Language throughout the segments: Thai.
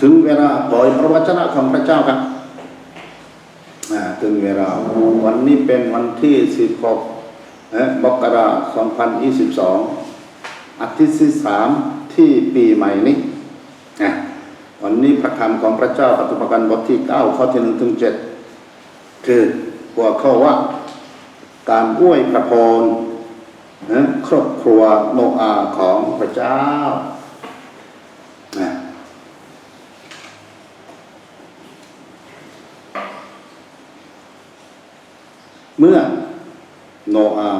ถึงเวลาปล่อยพระวจนะของพระเจ้าครับถึงเวลาวันนี้เป็นวันที่ 16มกราคม2022 อาทิตย์ที่สามที่ปีใหม่นี้วันนี้พระคำของพระเจ้าปฏิปกันบทที่ 9 ข้อที่1ถึง7คือหัวข้อว่าการอวยพระพรครอบครัวโนอาของพระเจ้า เมื่อโนอา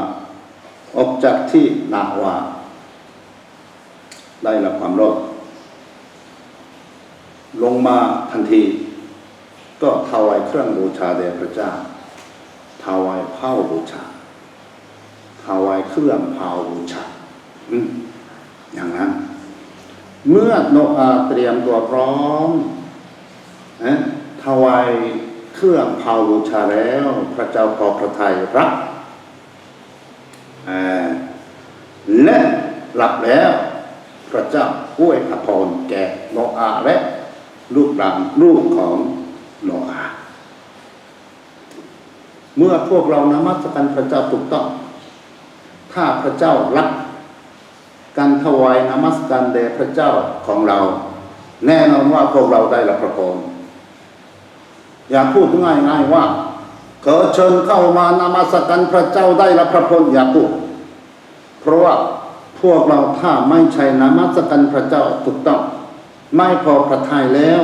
ออกจากที่นาวา ได้รับความรอด ลงมาทันที ก็ถวายเครื่องบูชาแด่พระเจ้าถวายเผาบูชาถวายเครื่องเผาบูชาอย่างนั้น เมื่อโนอาเตรียมตัวพร้อมนะถวาย เครื่องเผาบูชาแล้ว พระเจ้าพอพระทัยรับและหลับแล้ว พระเจ้าอวยพระพรแก่โนอาและลูกหลานลูกของโนอา เมื่อพวกเรานมัสการพระเจ้าถูกต้อง ถ้าพระเจ้ารักการถวายนมัสการแด่พระเจ้าของเรา แน่นอนว่าพวกเราได้รับพระพร อย่าพูดง่ายๆว่าขอเชิญเข้ามานมัสการพระเจ้าได้รับพระพรอย่าพูด เพราะว่าพวกเราถ้าไม่ใช่นมัสการพระเจ้าถูกต้อง ไม่พอพระทัยแล้ว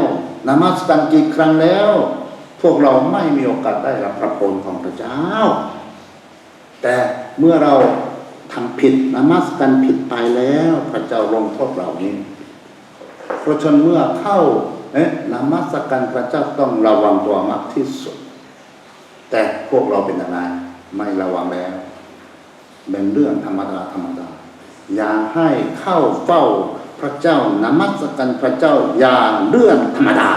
นมัสการกี่ครั้งแล้ว พวกเราไม่มีโอกาสได้รับพระพรของพระเจ้า แต่เมื่อเราทำผิดนมัสการผิดไปแล้ว พระเจ้าลงโทษเรานี้เพราะฉะนั้นเมื่อเข้า เอ๊ะนมัสการพระเจ้าต้องระวังตัวมากที่สุด แต่พวกเราเป็นอะไรไม่ระวังแล้ว เป็นเรื่องธรรมดาธรรมดา อย่าให้เข้าเฝ้าพระเจ้านมัสการพระเจ้าอย่างเรื่องธรรมดา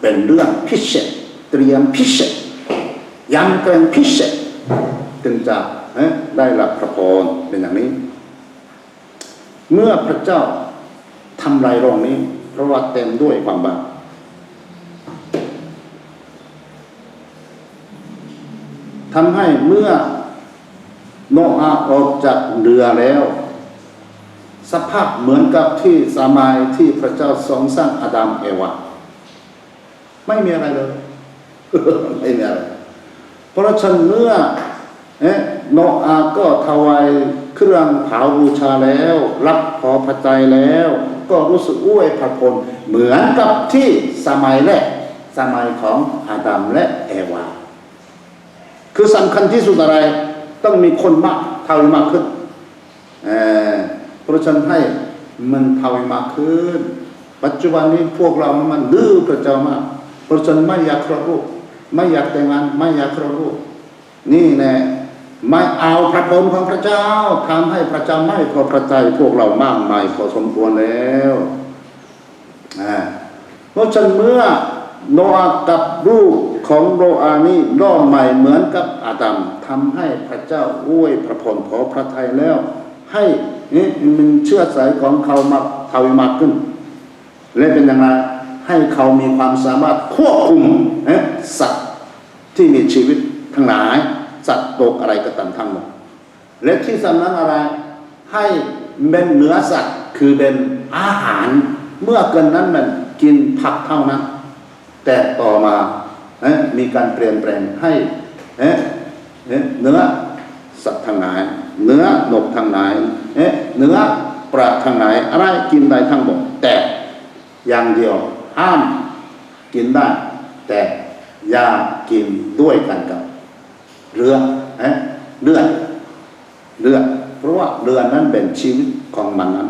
เป็นเรื่องพิเศษเตรียมพิเศษยังเกินพิเศษจึงจะเอ๊ะได้รับพระพรเป็นอย่างนี้ เมื่อพระเจ้าทำลายโรงนี้ เพราะว่าเต็มด้วยความบาป ทำให้เมื่อโนอาห์ออกจากเรือแล้ว สภาพเหมือนกับที่สมัยที่พระเจ้าทรงสร้างอาดัมเอวาไม่มีอะไรเลยไม่มีอะไรเพราะฉะนั้นเมื่อเอโนอาก็ถวายเครื่องเผาบูชาแล้ว รับพอพระใจแล้ว ก็รู้สึกอ้วยพระพลเหมือนกับที่สมัยแรกสมัยของอาดัมและเอวา คือสำคัญที่สุดอะไร ต้องมีคนมากเท่าวีมากขึ้นเออเพราะฉะนั้นให้มันเท่าวีมากขึ้น ปัจจุบันนี้พวกเรามันดื้อพระเจ้ามากเพราะฉะนั้นไม่อยากครอบลูกไม่อยากแต่งงานไม่อยากครอบลูกนี่แน่ไม่เอาพระพรของพระเจ้าทำให้พระเจ้าไม่พอพระทัยพวกเรามากมายพอสมควรแล้วอ่าเพราะฉะนั้นเมื่อ โนอากับลูกของโนอาห์นี้ร่อมใหม่เหมือนกับอาดัมทำให้พระเจ้าอวยพระพรขอพระทัยแล้ว ให้นี่มันเชื่อสายของเขามาทวีมากขึ้น และเป็นอย่างไรให้เขามีความสามารถควบคุมเอ๊ะสัตว์ที่มีชีวิตทั้งหลายสัตว์ตกอะไรก็ตามทั้งหมดและที่สำนักอะไรให้เป็นเนื้อสัตว์คือเป็นอาหาร เมื่อเกินนั้นมันกินผักเท่านั้น แต่ต่อมามีการเปลี่ยนแปลงให้เนื้อสัตว์ทางไหนเนื้อนกทางไหนเนื้อปลาทางไหนอะไรกินได้ทั้งหมดแต่อย่างเดียวห้ามกินได้ แต่อย่ากินด้วยกันกับเรือเลือดเลือดเพราะว่าเรือนั้นเป็นชีวิตของมันนั้น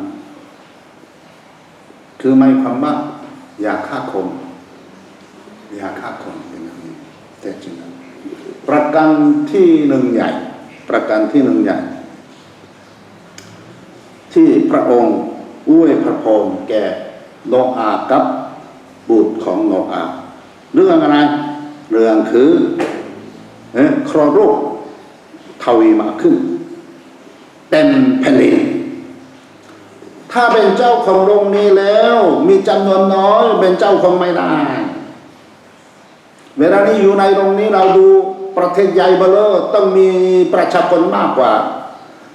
คือไม่ความว่าอย่าฆ่าคน ย่าฆ่าคนเป็นอย่างนี้แต่จริงประกันที่หนึ่งใหญ่ ประกันที่หนึ่งใหญ่ ที่พระองค์อวยพระพรแก่โนอาห์กับบุตรของโนอาห์เรื่องอะไร เรื่องคือเอครอโรคทวีมาขึ้น เต็มแผ่นดินถ้าถ้าเป็นเจ้าของโรงนี้แล้ว มีจำนวนน้อยเป็นเจ้าของไม่ได้ เวลานี้อยู่ในโรงนี้เราดูประเทศใหญ่เบลอต้องมีประชากรมากกว่า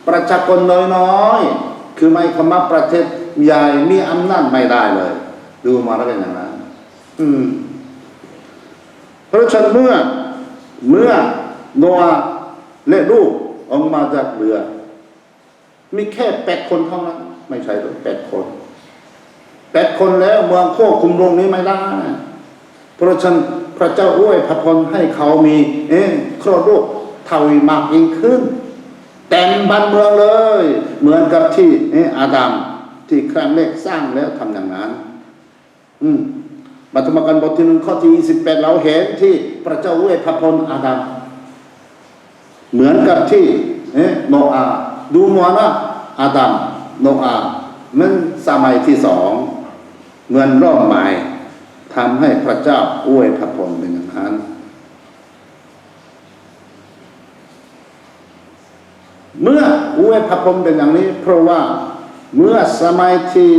ประชากรน้อยๆคือไม่คำว่าประเทศใหญ่มีอำนาจไม่ได้เลย ดูมาแล้วเป็นอย่างนั้นอืมเพราะฉะนั้นเมื่อเมื่อโนอาห์และลูกออกมาจากเรือ มีแค่แปดคนเท่านั้น ไม่ใช่หรอกแปดคนแปดคนแล้วเมืองควบคุมโรงนี้ไม่ได้เพราะฉะนั้น ระเจ้าอวยพระพรให้เขามีเอ๊ะครอบลูกเทวีมากยิ่งขึ้นเต็มบ้านเมืองเลย เหมือนกับที่เอ๊ะอาดัมที่ครั้งแรกสร้างแล้วทำอย่างนั้น อืมมาธรรมกันบทที่หนึ่งข้อที่ยี่สิบแปดเราเห็นที่พระเจ้าอวยพระพรอาดัมเหมือนกับที่เอ๊ะโนอาดูมัวนะอาดัมโนอามันสมัยที่สองเหมือนร่มไม้ ทำให้พระเจ้าอวยพระพรเป็นอย่างนั้นเมื่ออวยพระพรเป็นอย่างนี้ เพราะว่าเมื่อสมัยที่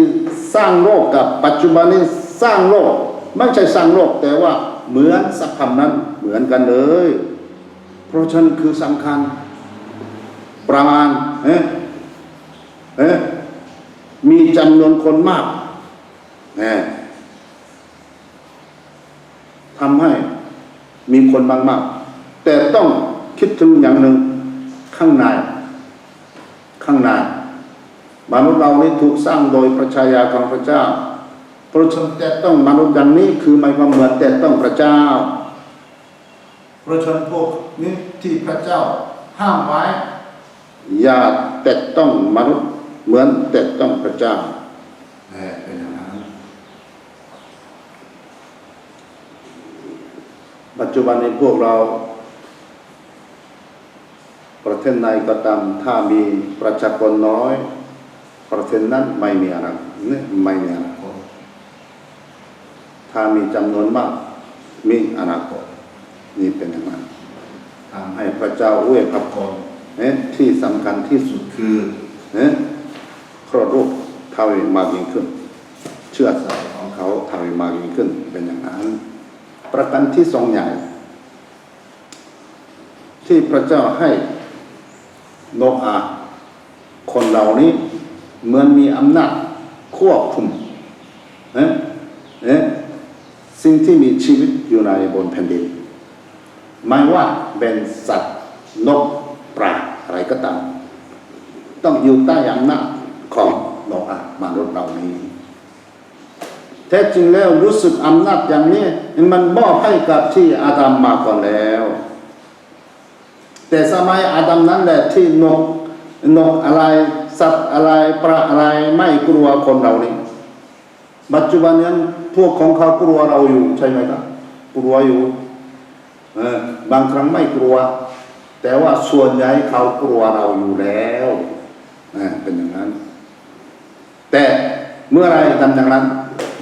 สร้างโลกกับปัจจุบันนี้สร้างโลกไม่ใช่สร้างโลกแต่ว่าเหมือนสัพพนั้นเหมือนกันเลย เพราะฉันคือสำคัญ ประมาณเอ๊ะเอ๊ะมีจำนวนคนมากเอ๊ะ ทำให้มีคนมากๆ แต่ต้องคิดถึงอย่างหนึ่งข้างใน ข้างในมนุษย์เรานี่ถูกสร้างโดยพระชายาของพระเจ้าเพราะฉะนั้นแต่ต้องมนุษย์อย่างนี้คือไม่ความเหมือนแต่ต้องพระเจ้า เพราะฉะนั้นพวกนี้ที่พระเจ้าห้ามไว้ อย่าแต่ต้องมนุษย์เหมือนแต่ต้องพระเจ้าเออเป็นอย่างนั้นปัจจุบันในพวกเรา ประเทศใดก็ตามถ้ามีประชากรน้อย ประเทศนั้นไม่มีอนาคตเนี่ยไม่มีอนาคตถ้ามีจำนวนมากมีอนาคตนี่เป็นอย่างนั้นทำให้พระเจ้าอวยพระพรเนี่ยที่สำคัญที่สุดคือเนี่ยครอบรูปทวีมากยิ่งขึ้น เชื่อสายของเขาทวีมากยิ่งขึ้นเป็นอย่างนั้น ประกันที่สองใหญ่ที่พระเจ้าให้โนอาคนเหล่านี้เหมือนมีอำนาจควบคุมเอ๊ะเอ๊ะสิ่งที่มีชีวิตอยู่ในบนแผ่นดินไม่ว่าเป็นสัตว์นกปลาอะไรก็ตาม ต้องอยู่ใต้อำนาจของโนอาห์มนุษย์เหล่านี้ แท้จริงแล้วรู้สึกอำนาจอย่างนี้มันมอบให้กับที่อาดัมมาก่อนแล้ว แต่สมัยอาดัมนั้นแหละที่นกนกอะไรสัตว์อะไรปลาอะไรไม่กลัวคนเรานี่ปัจจุบันนี้พวกของเขากลัวเราอยู่ใช่ไหมครับกลัวอยู่เออบางครั้งไม่กลัว แต่ว่าส่วนใหญ่เขากลัวเราอยู่แล้วเเป็นอย่างนั้น แต่เมื่อไรทำอย่างนั้น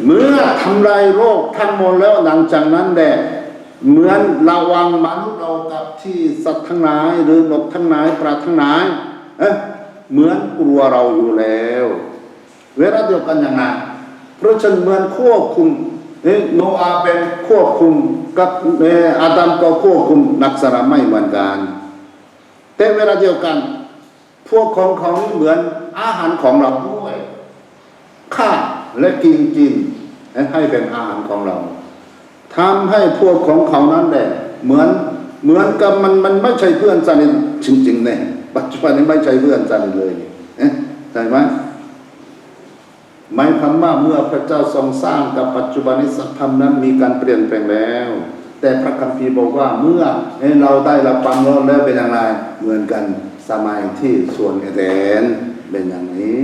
เมื่อทำลายโลกทั้งหมดแล้วหลังจากนั้นแดเหมือนระวังมนุษย์เรากับที่สัตว์ทั้งหลายหรือนกทั้งหลายปลาทั้งหลายเอ๊ะเหมือนกลัวเราอยู่แล้ว เวลาเดียวกันอย่างนั้นเพราะฉันเหมือนควบคุมเอ๊ะโนอาเป็นควบคุมกับเอ่ออาดัมก็ควบคุมนักสรไม่เหมือนกันแต่เวลาเดียวกัน พวกของขานี่เหมือนอาหารของเราด้วยฆ่า และกินกินให้เป็นอาหารของเราทำให้พวกของเขานั้นแหละเหมือนเหมือนกับมันมันไม่ใช่เพื่อนสนิทจริงๆเนี่ยปัจจุบันนี้ไม่ใช่เพื่อนสนิทเลยเอ๊ะใช่ไหมหมายความว่าเมื่อพระเจ้าทรงสร้างกับปัจจุบันนี้สัพพมนั้นมีการเปลี่ยนแปลงแล้ว แต่พระคัมภีร์บอกว่าเมื่อเราได้รับความรอดแล้วเป็นอย่างไรเหมือนกันสมัยที่สวนเอเดนเป็นอย่างนี้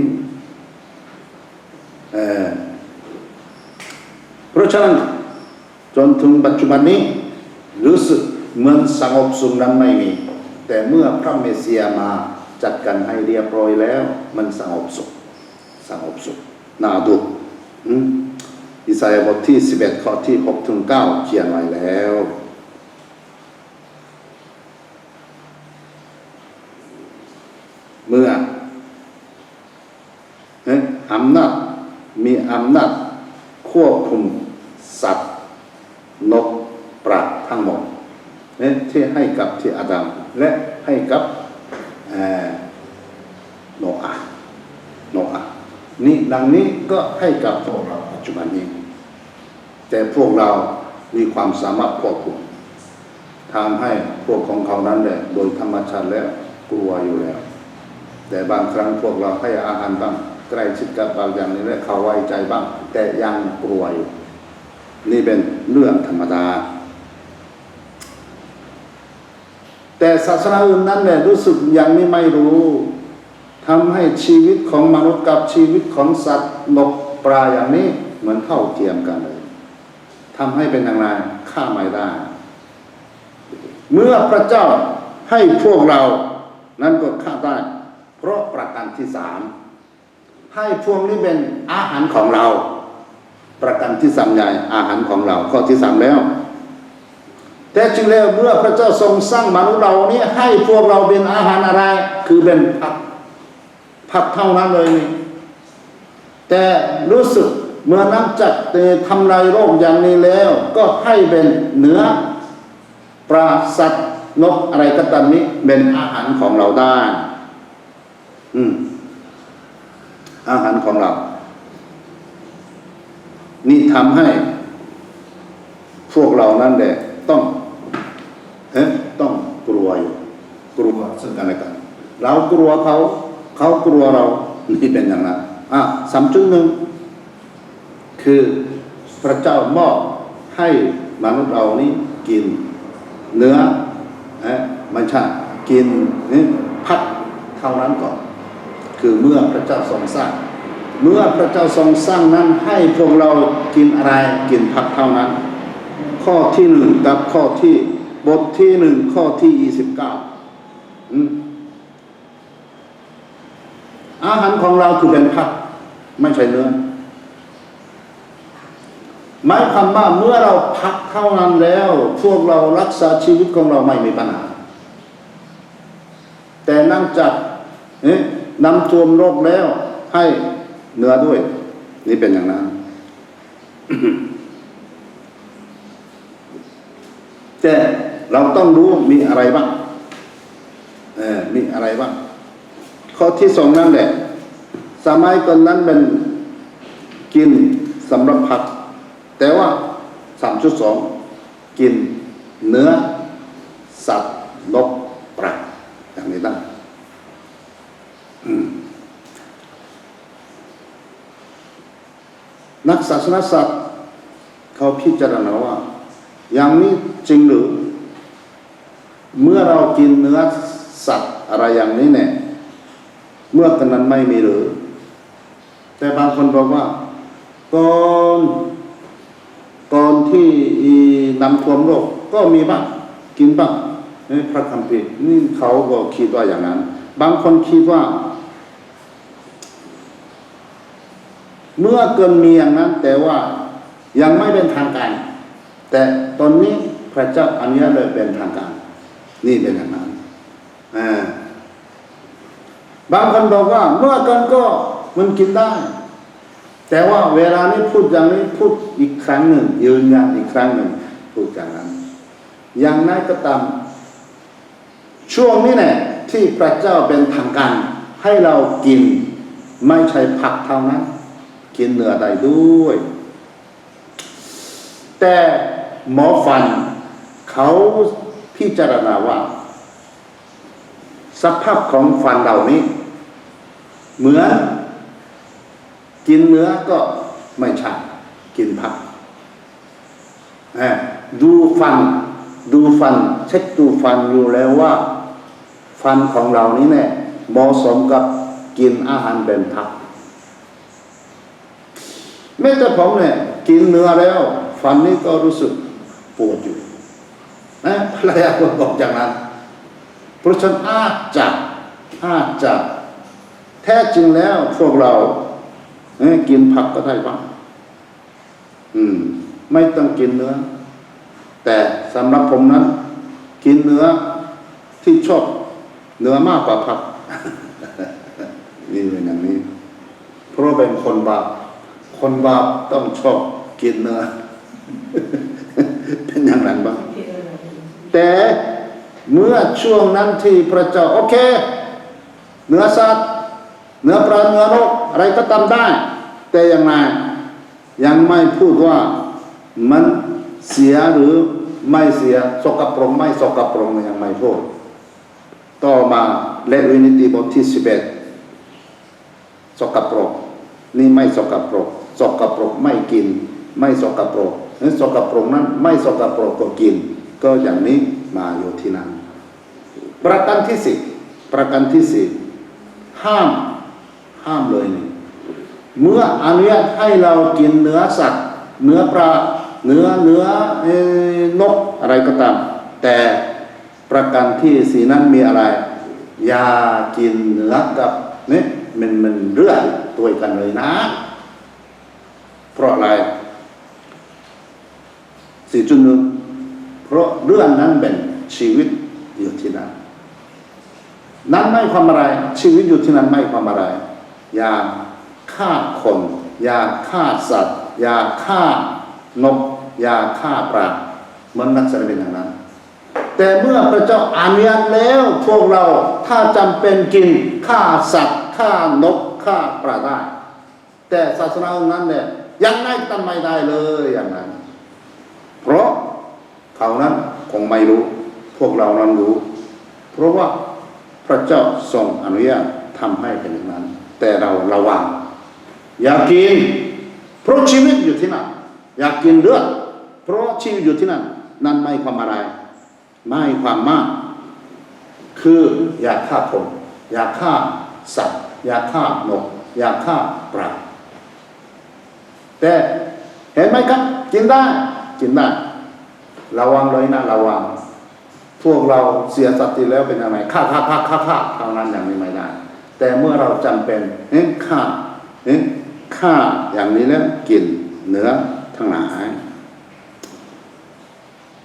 เพราะฉะนั้นจนถึงปัจจุบันนี้รู้สึกเหมือนสงบสุขนั้นไม่มี แต่เมื่อพระเมสสิยามาจัดการให้เรียบร้อยแล้ว มันสงบสุขสงบสุขน่าดูอิสยาห์บทที่ 11 ข้อที่6ถึง9เขียนไว้แล้วเมื่อเอ๊ะอำนาจ มีอำนาจควบคุมสัตว์นกปลาทั้งหมดเนี่ยที่ให้กับที่อาดัมและให้กับเอ่อโนอาห์โนอาห์นี่ดังนี้ก็ให้กับพวกเราปัจจุบันนี้ แต่พวกเรามีความสามารถควบคุมทำให้พวกของเขานั้นแหละโดยธรรมชาติแล้วกลัวอยู่แล้ว แต่บางครั้งพวกเราให้อาหารบ้าง ใกล้ชิดกับบางอย่างนี้แล้วเขาไว้ใจบ้าง แต่ยังกลัวอยู่นี่เป็นเรื่องธรรมดา แต่ศาสนาอื่นนั้นเนี่ยรู้สึกยังนี้ไม่รู้ทำให้ชีวิตของมนุษย์กับชีวิตของสัตว์นกปลาอย่างนี้เหมือนเท่าเทียมกันเลยทำให้เป็นอย่างไรฆ่าไม่ได้ เมื่อพระเจ้าให้พวกเรานั้นก็ฆ่าได้ เพราะประการที่สาม ให้พวกนี้เป็นอาหารของเรา ประการที่สามใหญ่อาหารของเราข้อที่สามแล้วแต่จริงแล้วเมื่อพระเจ้าทรงสร้างมนุษย์เรานี้ให้พวกเราเป็นอาหารอะไร คือเป็นผักผักเท่านั้นเลยนี่แต่รู้สึกเมื่อน้ำจัดเตทำลายโรคอย่างนี้แล้ว ก็ให้เป็นเนื้อปลาสัตว์นกอะไรก็ตามนี้เป็นอาหารของเราได้ อืม อาหารของเรา นี่ทำให้พวกเรานั้นแหละต้องเอ๊ะต้องกลัวอยู่กลัวซึ่งกันและกัน เรากลัวเขา เขากลัวเรา นี่เป็นอย่างนั้นอะสามจุดหนึ่งคือพระเจ้ามอบให้มนุษย์เรานี้กินเนื้อเอ๊ะม่ใช่กินนี่พักเท่านั้นก่อน คือเมื่อพระเจ้าทรงสร้าง เมื่อพระเจ้าทรงสร้างนั้นให้พวกเรากินอะไรกินผักเท่านั้น ข้อที่หนึ่งกับข้อที่บทที่หนึ่งข้อที่ยี่สิบเก้าอาหารของเราคือเป็นผักไม่ใช่เนื้อหมายความว่าเมื่อเราพักเท่านั้นแล้ว พวกเรารักษาชีวิตของเราไม่มีปัญหา แต่นั่งจัดเอ๊ะ นำทวมโรคแล้ว ให้เนื้อด้วย นี่เป็นอย่างนั้น แต่เราต้องรู้มีอะไรบ้างเออมีอะไรบ้างข้อที่สองนั่นแหละ สมัยก่อนนั้นเป็นกินสำหรับผัก แต่ว่าสามจุดสองกินเนื้อ สัตว์นกปลาอย่างนี้ตั้งอืม นักศาสนศาสตร์เขาพิจารณาว่า อย่างนี้จริงหรือ เมื่อเรากินเนื้อสัตว์อะไรอย่างนี้เนี่ย เมื่อกันนั้นไม่มีหรือ แต่บางคนบอกว่าก่อนก่อนที่นำท่วมโลกก็มีบ้างกินบ้างนี่พระคัมภีร์นี่เขาก็คิดว่าอย่างนั้น บางคนคิดว่า เมื่อเกินมีอย่างนั้น แต่ว่ายังไม่เป็นทางการ แต่ตอนนี้พระเจ้าอนุญาตเลยเป็นทางการ นี่เป็นอย่างนั้นบางคนบอกว่าเมื่อกันก็มันกินได้ แต่ว่าเวลานี้พูดอย่างนี้พูดอีกครั้งหนึ่ง ยืนยันอีกครั้งหนึ่งพูดอย่างนั้นอย่างนั้นก็ตามช่วงนี้เนี่ยที่พระเจ้าเป็นทางการ ให้เรากินไม่ใช่ผักเท่านั้น กินเนื้อได้ด้วย แต่หมอฟัน เขาพิจารณาว่า สภาพของฟันเหล่านี้เหมือนกินเนื้อก็ไม่ใช่กินผักอ่าดูฟัน ดูฟัน เช็คดูฟันอยู่แล้วว่า ฟันของเรานี้เนี่ยเหมาะสมกับกินอาหารเป็นผัก แม้แต่ผมเนี่ยกินเนื้อแล้ว ฟันนี้ก็รู้สึกปวดอยู่นะภรรยาก็บอกอย่างนั้นเพราะฉะนั้นอาจจะอาจจะแท้จริงแล้วพวกเราเกินผักก็ได้บ้างอืม ไม่ต้องกินเนื้อ แต่สำหรับผมนั้น กินเนื้อที่ชอบเนื้อมากกว่าผักนี่เป็นอย่างนี้เพราะเป็นคนบาป คนบาปต้องชอบกินเนื้อเป็นอย่างนั้นบ้างแต่เมื่อช่วงนั้นที่พระเจ้าโอเค เนื้อสัตว์เนื้อปลาเนื้อนกอะไรก็ทำได้ แต่อยังไงยังไม่พูดว่ามันเสียหรือไม่เสียสกปรกไม่สกปรกยังไม่พูดต่อมาเลวินิติบทที่สิบเอ็ดสกปรกนี่ไม่สกปรก สกปรกไม่กิน ไม่สกปรกนั้นสกปรกนั้นไม่สกปรกก็กิน ก็อย่างนี้มาอยู่ที่นั้นประการที่สิบประการที่สิบห้ามห้ามเลยนี่เมื่ออนุญาตให้เรากินเนื้อสัตว์ เนื้อปลาเนื้อเนื้อนกอะไรก็ตาม แต่ประการที่สีนั้นมีอะไรอย่ากินเนื้อกับเนี่ยมันมันเลือดตัวกันเลยนะ เพราะอะไรสี่จุดหนึ่งเพราะเรื่องนั้นเป็นชีวิตอยู่ที่นั่นนั้นไม่ความอะไร ชีวิตอยู่ที่นั้นไม่ความอะไร อย่าฆ่าคน อย่าฆ่าสัตว์ อย่าฆ่านก อย่าฆ่าปลาเหมือนนักแสดงเป็นอย่างนั้น แต่เมื่อพระเจ้าอนุญาตแล้วพวกเราถ้าจำเป็นกินฆ่าสัตว์ฆ่านกฆ่าปลาได้ แต่ศาสนาองค์นั้นเนี่ย ยังไงทำไม่ได้เลยอย่างนั้น เพราะเขานั้นคงไม่รู้ พวกเรานั้นรู้ เพราะว่าพระเจ้าทรงอนุญาตทำให้เป็นอย่างนั้น แต่เราระวัง อย่ากิน เพราะชีวิตอยู่ที่นั่นอยากกินเลือดเพราะชีวิตอยู่ที่นั่น นั่นไม่ความอะไร ไม่ความมาก คืออย่าฆ่าคนอย่าฆ่าสัตว์ อย่าฆ่านก อย่าฆ่าปลา แต่เห็นไหมครับกินได้กินได้ระวังเลยนะระวัง พวกเราเสียสติแล้วเป็นยังไงฆ่าฆ่าฆ่าฆ่าฆ่าเท่านั้นอย่างนี้ไม่ได้ แต่เมื่อเราจำเป็นเอ๊ะฆ่าเอ๊ะฆ่าอย่างนี้แล้วกินเนื้อทั้งหลาย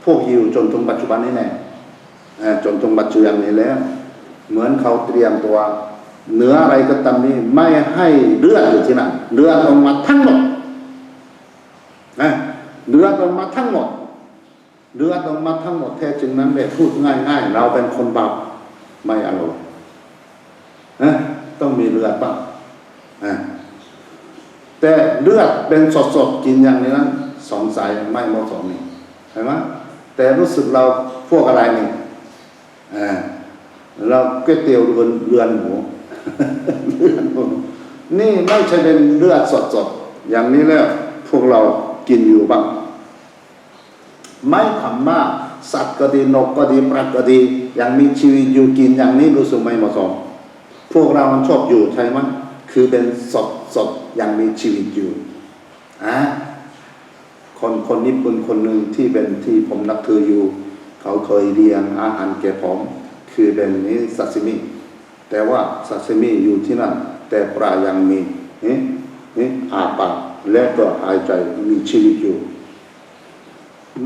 พวกยิวจนถึงปัจจุบันนี้แน่จนถึงปัจจุบันนี้แล้ว เหมือนเขาเตรียมตัวเนื้ออะไรก็ตามนี้ไม่ให้เลือดอยู่ที่นั่นเลือดออกมาทั้งหมด นะเลือดออกมาทั้งหมดเลือดออกมาทั้งหมดแท้จริงนั้นเนี่พูดง่ายๆ เราเป็นคนบาปไม่อร่อยนะต้องมีเลือดบ้างนะแต่เลือดเป็นสดๆกินอย่างนี้นั้นสงสัยไม่เหมาะสมนี่เห็นไหมแต่รู้สึกเราพวกอะไรนี่อ่าเราก๋วยเตี๋ยวเรือนเรือนหมูเรือนหมูนี่ไม่ใช่เป็นเลือดสดๆอย่างนี้แล้วพวกเรา กินอยู่บ้าง ไม่คำว่าสัตว์ก็ดีนกก็ดีปลาก็ดียังมีชีวิตอยู่กินอย่างนี้รู้สึกไม่เหมาะสมพวกเรามันชอบอยู่ใช่ไหมคือเป็นสดสดยังมีชีวิตอยู่อะคนคนญี่ปุ่นคนหนึ่งที่เป็นที่ผมนับถืออยู่ เขาเคยเรียงอาหารแก่ผมคือเป็นนี้ซาซิมิแต่ว่าซาซิมิอยู่ที่นั่นแต่ปลายังมีนี่นี่อาปาก และก็หายใจมีชีวิตอยู่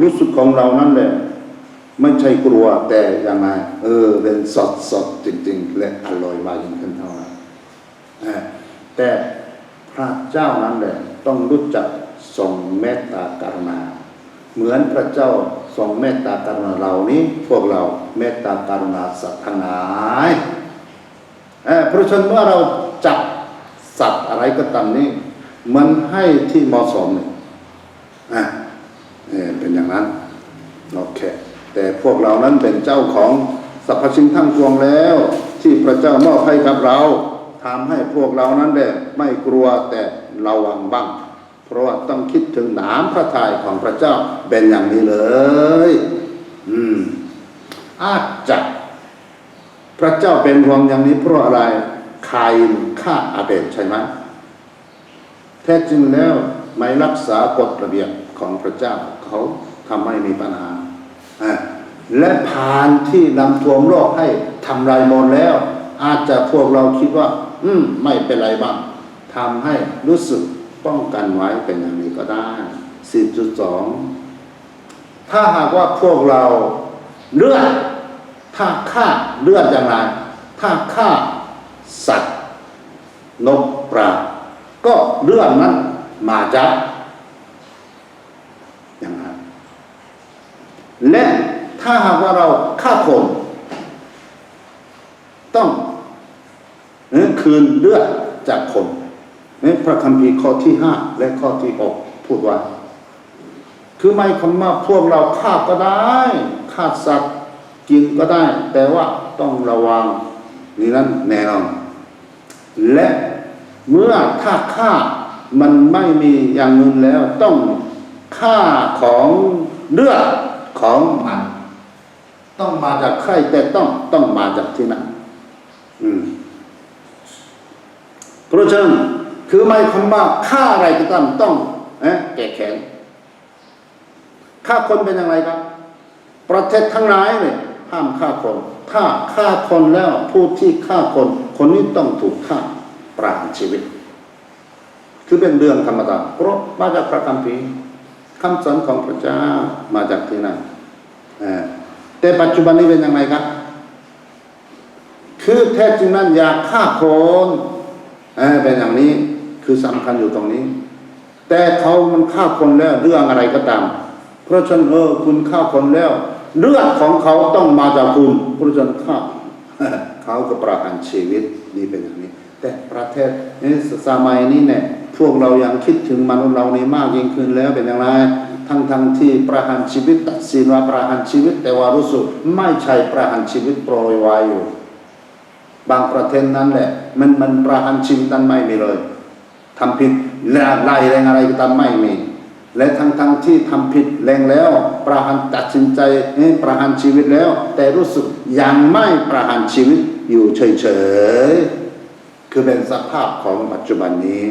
รู้สึกของเรานั่นแหละ ไม่ใช่กลัวแต่ยังไง เออ เป็นสดสดจริง ๆ และอร่อยมากยิ่งขึ้นเท่านั้นอ่แต่พระเจ้านั้นแหละ ต้องรู้จักทรงเมตตากรุณา เหมือนพระเจ้าทรงเมตตากรุณาเรานี้ พวกเราเมตตากรุณาสัตว์ทั้งหลายเออเพราะฉะนั้นเมื่อเราจับสัตว์อะไรก็ตามนี้ มันให้ที่มาะสมเนี่ยอะเป็นอย่างนั้นโอเคแต่พวกเรานั้นเป็นเจ้าของสรรพสิ่งทั้งปวงแล้ว ที่พระเจ้ามอบให้กับเราทำให้พวกเรานั้นแหละไม่กลัวแต่ระวังบ้าง เพราะว่าต้องคิดถึงหนามพระทัยของพระเจ้าเป็นอย่างนี้เลย อืม อาจจะพระเจ้าเป็นห่วงอย่างนี้เพราะอะไรคายฆ่าอาเบลใช่ไหม ท้จริงแล้วไม่รักษากฎระเบียบของพระเจ้าเขาทำให้มีปัญหา และผ่านที่นำทวมโลกให้ทำลายมดแล้ว อาจจะพวกเราคิดว่า อืมไม่เป็นไรบ้างทำให้รู้สึกป้องกันไว้เป็นอย่างนี้ก็ได้4.2ถ้าหากว่าพวกเราเลือดถ้าฆ่าเลือดอย่างไรถ้าฆ่าสัตว์นกปลา ก็เรื่องนั้นมาจากอย่างนั้นและถ้าหากว่าเราฆ่าคนต้องคืนเลือดจากคนนี่พระคัมภีร์ข้อที่ห้าและข้อที่หกพูดว่าคือไม่คำว่าพวกเราฆ่าก็ได้ฆ่าสัตว์กินก็ได้ แต่ว่าต้องระวังนี่นั่นแน่นอนและ เมื่อถ้าฆ่ามันไม่มีอย่างอื่นแล้วต้องฆ่าของเลือดของมัน ต้องมาจากใครแต่ต้องต้องมาจากที่นั่นอืมเพราะฉะนั้นคือไม่คำว่าฆ่าอะไรก็ตามต้องเอ๊ะแก้แค้นฆ่าคนเป็นอย่างไรครับ ประเทศทั้งหลายเนี่ยห้ามฆ่าคน ถ้าฆ่าคนแล้วผู้ที่ฆ่าคน คนนี้ต้องถูกฆ่า ประหารชีวิต คือเป็นเรื่องธรรมดาเพราะมาจากพระคัมภีร์คำสอนของพระเจ้ามาจากที่นั่นแต่ปัจจุบันนี้เป็นยังไงครับ คือแท้จริงนั้นอยากฆ่าคนเเป็นอย่างนี้คือสำคัญอยู่ตรงนี้ แต่เขามันฆ่าคนแล้วเรื่องอะไรก็ตาม เพราะฉะนั้นเออคุณฆ่าคนแล้ว เลือดของเขาต้องมาจากคุณเพราะฉะนั้นฆ่าเขาก็ประหารชีวิตนี่เป็นอย่างนี้ แต่ประเทศนี้สมัยนี้เนี่ยพวกเรายังคิดถึงมนุษย์เรานี่มากยิ่งขึ้นแล้วเป็นอย่างไรทั้งทั้งที่ประหารชีวิตตัดสินว่าประหารชีวิต แต่ว่ารู้สึกไม่ใช่ประหารชีวิตโปรยไว้อยู่ บางประเทศนั้นแหละ มันมันประหารชีวิตนั้นไม่มีเลยทำผิดไล่แรงอะไรก็ตามไม่มี และทั้งทั้งที่ทำผิดแรงแล้ว ประหารตัดสินใจประหารชีวิตแล้ว แต่รู้สึกยังไม่ประหารชีวิตอยู่เฉยๆ คือเป็นสภาพของปัจจุบันนี้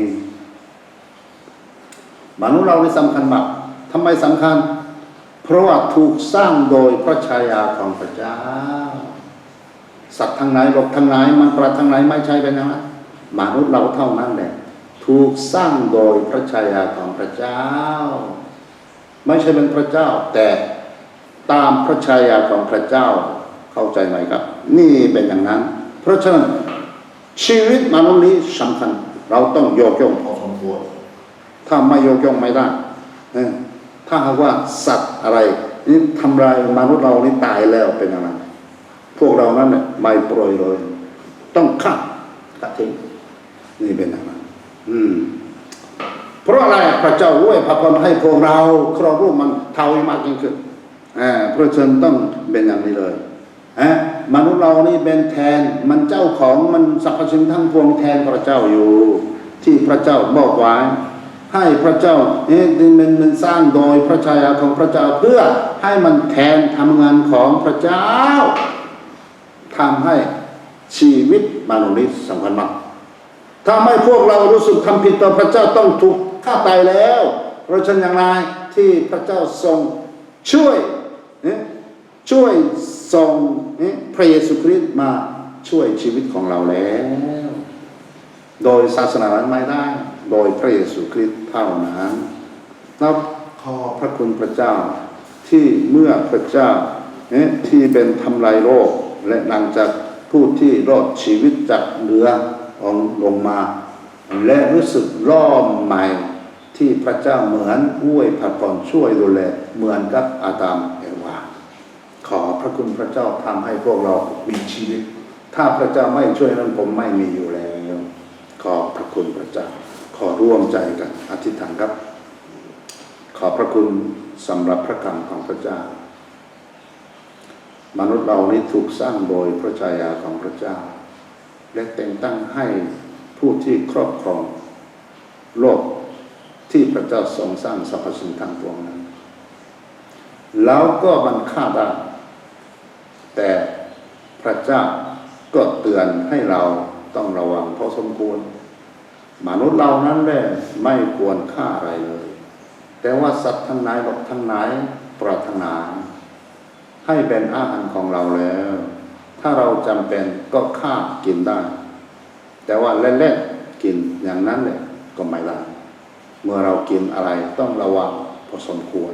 มนุษย์เรานี่สำคัญมากทำไมสำคัญ เพราะว่าถูกสร้างโดยพระชายาของพระเจ้า สัตว์ทั้งหลายโลกทั้งหลายมันปราทั้งหลายไม่ใช่เป็นอย่างนั้นมนุษย์เราเท่านั้นแหละถูกสร้างโดยพระชายาของพระเจ้า ไม่ใช่เป็นพระเจ้า แต่ตามพระชายาของพระเจ้าเข้าใจไหมครับ นี่เป็นอย่างนั้น เพราะฉะนั้น ชีวิตมนุษย์นี้สำคัญ เราต้องโยกย่องพอสมควรถ้าไม่โยกย่องไม่ได้ถ้าหากว่าสัตว์อะไรนี่ทำลายมนุษย์เรานี่ตายแล้วเป็นอย่างนั้นพวกเรานั้นเนี่ยไม่โปรยเลย ต้องฆ่าตัดทิ้งนี่เป็นอย่างนั้นอืมเพราะอะไรพระเจ้าอวยพระพรให้พวกเราครองรูปมันเท่ามากยิ่งขึ้นอ่าเพราะฉะนั้นต้องเป็นอย่างนี้เลยฮะ มนุษย์เรานี่เป็นแทนมันเจ้าของมันสรรพสิ่งทั้งปวงแทนพระเจ้าอยู่ ที่พระเจ้าบอกไว้ให้พระเจ้าเอ๊ะมันมันสร้างโดยพระชายาของพระเจ้าเพื่อให้มันแทนทำงานของพระเจ้าทำให้ชีวิตมนุษย์นี้สำคัญมากถ้าไม่พวกเรารู้สึกทำผิดต่อพระเจ้าต้องถูกฆ่าตายแล้ว เพราะฉะนั้นอย่างไรที่พระเจ้าทรงช่วยเอ๊ะ ช่วยทรงพระเยซูคริสต์มาช่วยชีวิตของเราแล้ว โดยศาสนาไม่ได้ โดยพระเยซูคริสต์เท่านั้นแล้วขอพระคุณพระเจ้า ที่เมื่อพระเจ้าที่เป็นทำลายโลกและหลังจากผู้ที่รอดชีวิตจากเรือองลงมา และรู้สึกร่อมใหม่ที่พระเจ้าเหมือนอวยพระพรช่วยดูแลเหมือนกับอาดัม พระคุณพระเจ้าทำให้พวกเรามีชีวิต ถ้าพระเจ้าไม่ช่วยนั้นผมไม่มีอยู่แล้ว ขอพระคุณพระเจ้า ขอร่วมใจกันอธิษฐานครับ ขอพระคุณสำหรับพระคำของพระเจ้า มนุษย์เรานี้ถูกสร้างโดยพระชายาของพระเจ้า และแต่งตั้งให้ผู้ที่ครอบครอง โลกที่พระเจ้าทรงสร้างสรรพสิ่งทั้งปวงนั้นแล้วก็มันฆ่าได้ แต่พระเจ้าก็เตือนให้เราต้องระวังพอสมควรมนุษย์เรานั้นแหละไม่ควรฆ่าอะไรเลย แต่ว่าสัตว์ทั้งหลายบอกทั้งหลายปรารถนา ให้เป็นอาหารของเราแล้ว ถ้าเราจำเป็นก็ฆ่ากินได้ แต่ว่าเล่นๆกินอย่างนั้นเลยก็ไม่ได้เมื่อเรากินอะไรต้องระวังพอสมควร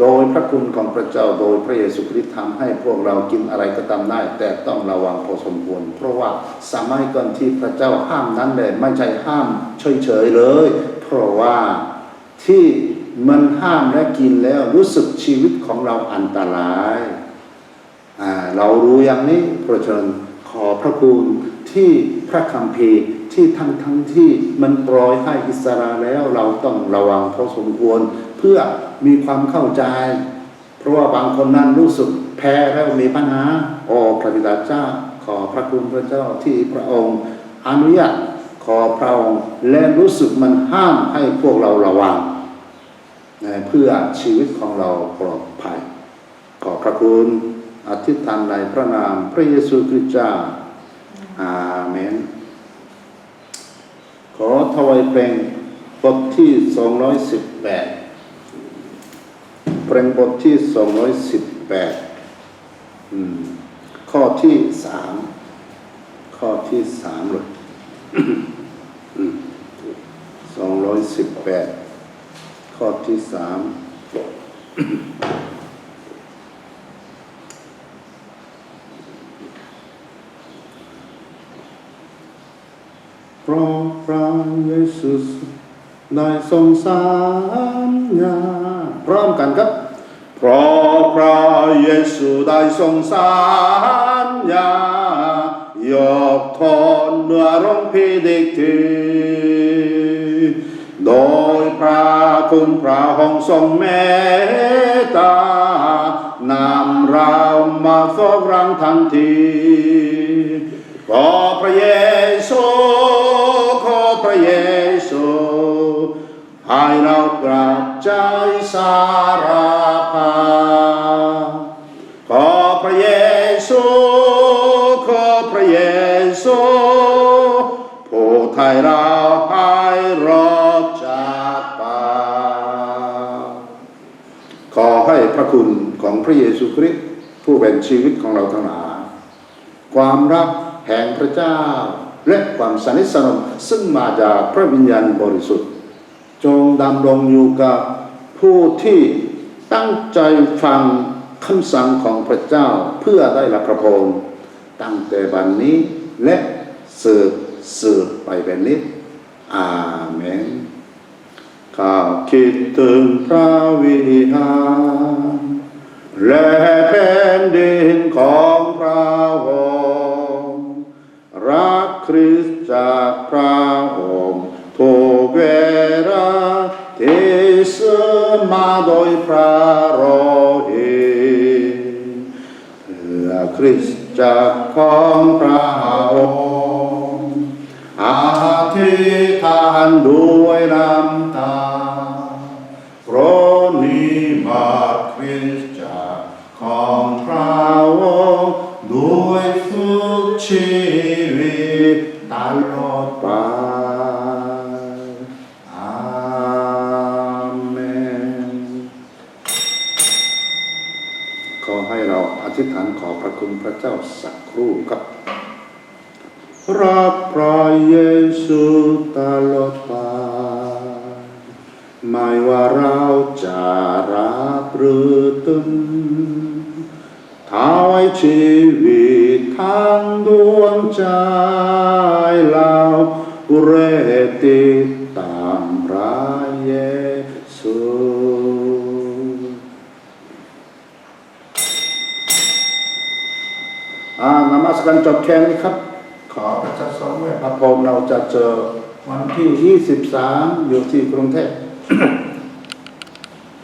โดยพระคุณของพระเจ้าโดยพระเยซูคริสต์ทำให้พวกเรากินอะไรก็ตามได้ แต่ต้องระวังพอสมควร เพราะว่าสมัยก่อนที่พระเจ้าห้ามนั้นเลยไม่ใช่ห้ามเฉยๆเลย เพราะว่าที่มันห้ามและกินแล้วรู้สึกชีวิตของเราอันตรายเรารู้อย่างนี้เพราะฉะนั้นขอพระคุณที่พระคัมภีร์ ที่ทั้งทั้งที่มันปล่อยให้อิสระแล้วเราต้องระวังพอสมควร เพื่อมีความเข้าใจ เพราะว่าบางคนนั้นรู้สึกแพ้แล้วมีปัญหาโอ้พระบิดาเจ้า ขอพระคุณพระเจ้าที่พระองค์ อนุญาตขอพระองค์และรู้สึกมันห้ามให้พวกเราระวังเพื่อชีวิตของเราปลอดภัย ขอพระคุณอธิษฐานในพระนามพระเยซูคริสต์เจ้าอาเมน อถวายเป็นบทที่ 218เพลงบทที่ 218อืมข้อที่สามข้อที่สามเลยสองร้อยสิบแปดข้อที่สาม เพราะพระเยซูได้ทรงสารญาพร้อมกันครับ เพราะพระเยซูได้ทรงสารญายกทนเนื้อร้องพิดิกทีโดยพระคุณพระองค์ทรงเมตตานำเรามาฟอกรังทันทีขอพระเย กราบใจสารภาขอพระเยซูขอพระเยซูผู้ไทยเราให้รอดจากบาปขอให้พระคุณของพระเยซูคริสต์ผู้เป็นชีวิตของเราทั้งหลายความรักแห่งพระเจ้า และความสนิทสนมซึ่งมาจากพระวิญญาณบริสุทธิ์ จงดำรงอยู่กับผู้ที่ตั้งใจฟังคำสั่งของพระเจ้าเพื่อได้รับพระพรตั้งแต่บันนี้และสืบสืบไปเป็นนิจอาเมนข้าคิดถึงพระวิหารและแผ่นดินของพระองค์รักคริสต์จากพระองค์ทุกเว ที่สืบมาโดยพระโลหิตเพื่อคริสตจักรของพระองค์อาธิษฐานด้วยน้ำตาโปรนิบัติคริสตจักรของพระองค์ด้วยทุกชีวิตตลอดไป 23 อยู่ที่กรุงเทพ